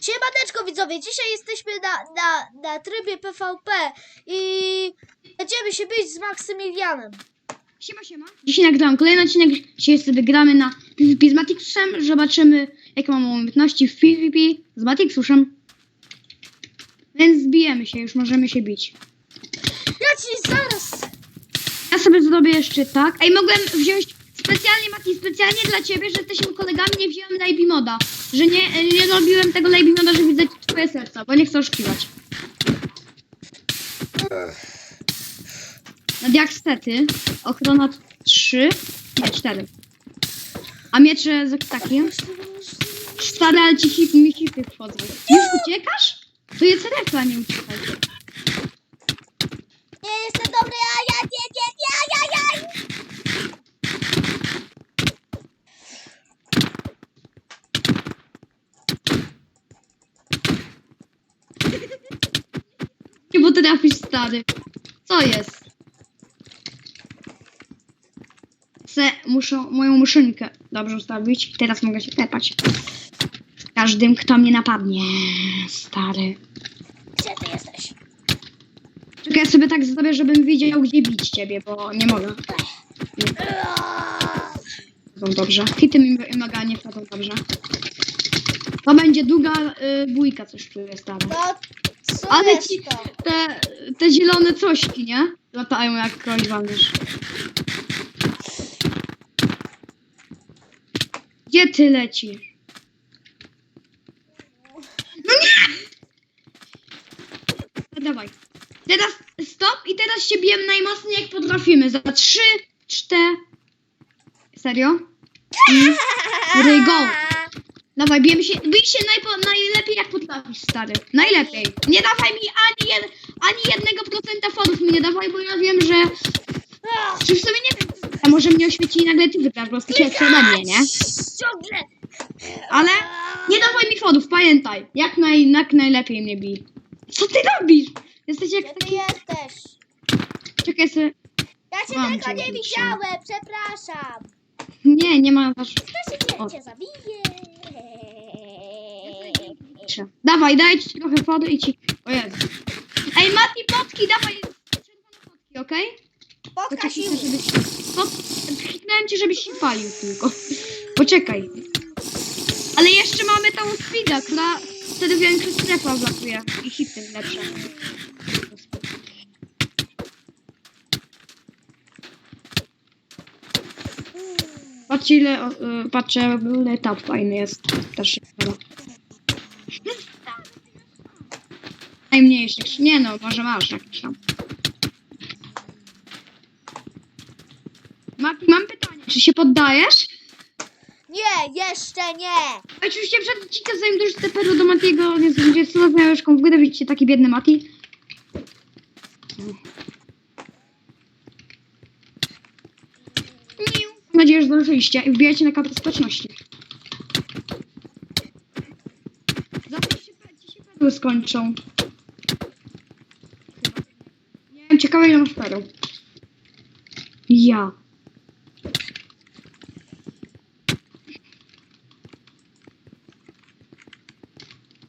Siemaneczko widzowie, dzisiaj jesteśmy na, na, na trybie PvP i będziemy się bić z Maksymilianem. Siema, siema. Dzisiaj nagrałem kolejny odcinek. Dzisiaj sobie gramy na PvP z Matixusem. Zobaczymy, jakie mam umiejętności w PvP z Matixusem. Więc zbijemy się, już możemy się bić. Ja ci zaraz... Ja sobie zrobię jeszcze tak. Ej, mogłem wziąć specjalnie, Mati, specjalnie dla ciebie, że jesteśmy kolegami, nie wziąłem Lady Moda. Że nie, nie robiłem tego Lady Moda, że widzę twoje serca, bo nie chcę oszukiwać. Na diakstety, ochrona 3, nie 4. A miecze z takim. Stare, ale ci hip, mi hipy wchodzą. Już uciekasz? To jest refa, nie uciekaj. Nie jestem dobry, a ja nie, nie, nie, ja, ja. Nie stary. Co jest? Chcę muszę, moją muszynkę dobrze ustawić. Teraz mogę się tepać. Każdym, kto mnie napadnie. Stary. Gdzie ty jesteś? Czekaj, ja sobie tak zrobię, żebym wiedział, gdzie bić ciebie, bo nie mogę. Wchodzą dobrze. Hity mi wymaga, nie wchodzą dobrze. To będzie długa y, bójka, coś czuję, stary. Ale ci, te, te zielone cośki, nie? Latają jak kogoś walniesz. Gdzie ty lecisz? No nie! No dawaj. Teraz stop i teraz się bijemy najmocniej jak potrafimy. Za trzy, cztery... Serio? I rygo. Dawaj, bijemy się, bij się najpo, najlepiej jak potrafisz, stary. Najlepiej. Nie dawaj mi ani, jed, ani jednego procenta fodów mi nie dawaj, bo ja wiem, że... Czy w sumie nie wiem, a może mnie oświeci i nagle ty wygrasz, bo jesteś lepszy ode mnie, nie? Ciągle. Ale nie dawaj mi fodów, pamiętaj. Jak, naj, jak najlepiej mnie bij. Co ty robisz? Jesteś Gdzie jak ty taki... jesteś? Czekaj sobie... Ja cię Mam cię, nie widziałem, przepraszam. Nie, nie ma... wasz- Ja się cię zabiję. Dawaj, daj ci trochę wody i ci... O Jezu. Ej, Mati, potki, dawaj czerwone potki, okej? Spotka Poczekaj, żebyś... Pot... Kliknąłem ci, żebyś się palił tylko. Poczekaj. Ale jeszcze mamy tą speeda, która wtedy większość strefa wlatuje. I hity lepsze. Patrzcie ile, y, patrzę, ile etap fajny jest. Też się podoba. Najmniejszy. Nie no, może masz jakiś tam. Mati, mam pytanie. Czy się poddajesz? Nie, jeszcze nie. Oczywiście przed odcinkiem zanim też teperu do Matiego, więc będzie co znajomeczką w górę, widzicie taki biedny Mati. Mam nadzieję, że zdążyliście i wbijajcie na kartę społeczności. Zawsze się, się perły skończą. Nie wiem, ciekawe ile masz perł. Ja.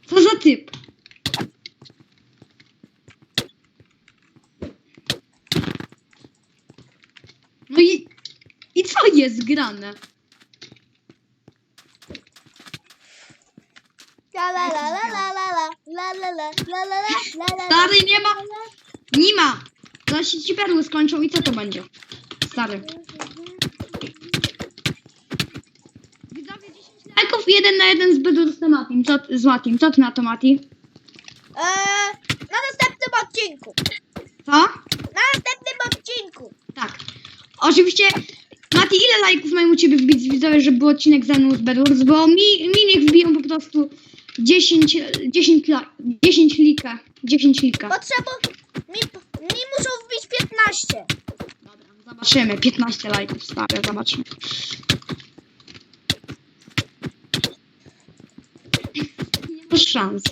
Co za typ? No i... I co jest grane? La la la la la la la la la la la la la Stary, nie ma... Nie ma! Się ci perły skończą i co to będzie? Stary. Widzowie 10 lajków jeden na jeden z Bedur z Matim. Co, z Matim. Co ty na to, Mati? Eee, na następnym odcinku. Co? Na następnym odcinku. Tak. Oczywiście, Mati, ile lajków mają u ciebie wbić widzowie, żeby był odcinek ze mną z Bedwars? Bo mi, mi niech wbiją po prostu 10, 10, la, 10 lika. 10 lika. Potrzeba... Mi, mi muszą wbić 15. Dobra, zobaczymy. 15 lajków stare, zobaczmy. Nie masz szans.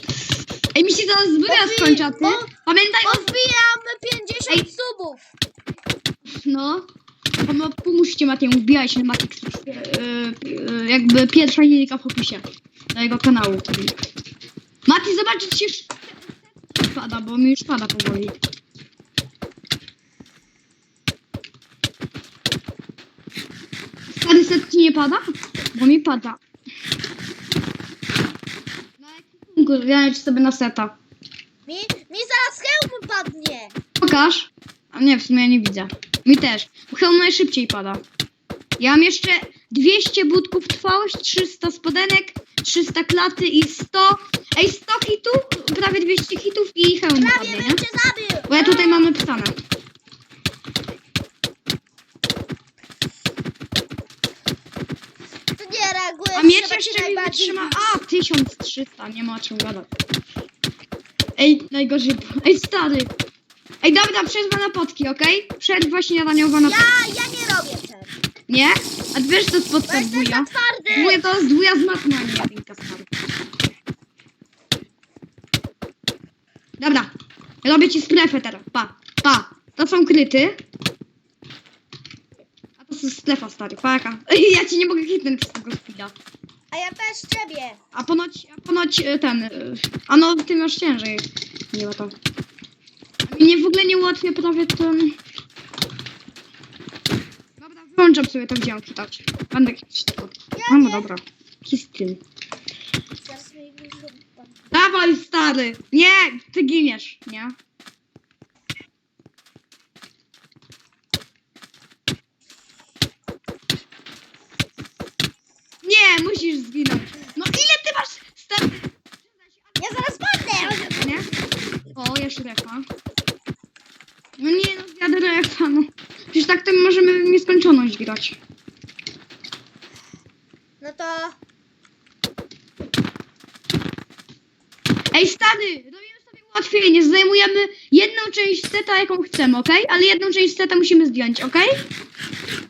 Ej, mi się zaraz Bo- skończy, a ty? Pamiętaj o... Odbijam 50 Ej. subów. No. Pom- Pomóżcie Matiemu, wbijajcie na. Yy, yy, jakby pierwsza linijka w opisie. do jego kanału. Mati, zobacz, czy ci już pada, bo mi już pada powoli. Stary set ci nie pada? Bo mi pada. Na jakim Ja sobie na seta. Mi, mi zaraz hełm padnie. Pokaż. A nie, w sumie ja nie widzę. Mi też. Bo hełm najszybciej pada. Ja mam jeszcze 200 budków trwałość, 300 spodenek, 300 klaty i 100... Ej, 100 hitów, prawie 200 hitów i hełm Prawie padnie, bym nie? cię zabił. Bo ja tutaj mam napisane. Ty nie reagujesz, A miecz trzeba cię jeszcze mi najbardziej wytrzyma... bić. A, 1300, nie ma o czym gadać. Ej, najgorzej... Ej, stary. Ej, dobra, przerwa na potki, okej? Przerwa śniadaniowa na potki. Ja, ja nie robię tego. Nie? A ty wiesz, co jest Bo podstaw jestem wuja? za twardy. Wuja to jest wuja z nie jedynka stary. Dobra, robię ci strefę teraz. Pa, pa. To są kryty. A to jest strefa, stary. Pa, jaka. Ej, ja ci nie mogę hitnąć z tego speeda. A ja też ciebie. A ponoć, a ponoć e, ten... e, A no, ty masz ciężej. Nie ma to. Mnie w ogóle nie ułatwia prawie ten... Dobra, wyłączam sobie to, gdzie mam czytać. Będę kiedyś tylko. A no dobra. Wyjdzie pan. Dawaj, stary! Nie! Ty giniesz, nie? Nie, musisz zginąć. No ile ty masz, stary? Ja zaraz padnę. Nie? O, jeszcze refa. No nie, no zjadę refa, no. Przecież tak to możemy w nieskończoność grać. No to Ej, stary! Robimy sobie ułatwienie. Zdejmujemy jedną część seta, jaką chcemy, okej? Ale jedną część seta musimy zdjąć, okej?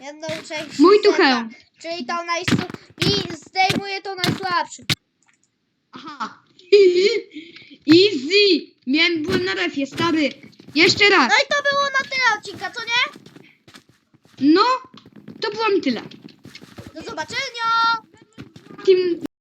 jedną część. Mój tu seta. Czyli tą najsłabszą. I zdejmuję tą najsłabszą. Aha. Easy! Miałem, byłem na refie, stary. Jeszcze raz. No i to było na tyle odcinka, co nie? No, to było mi tyle. Do zobaczenia! Team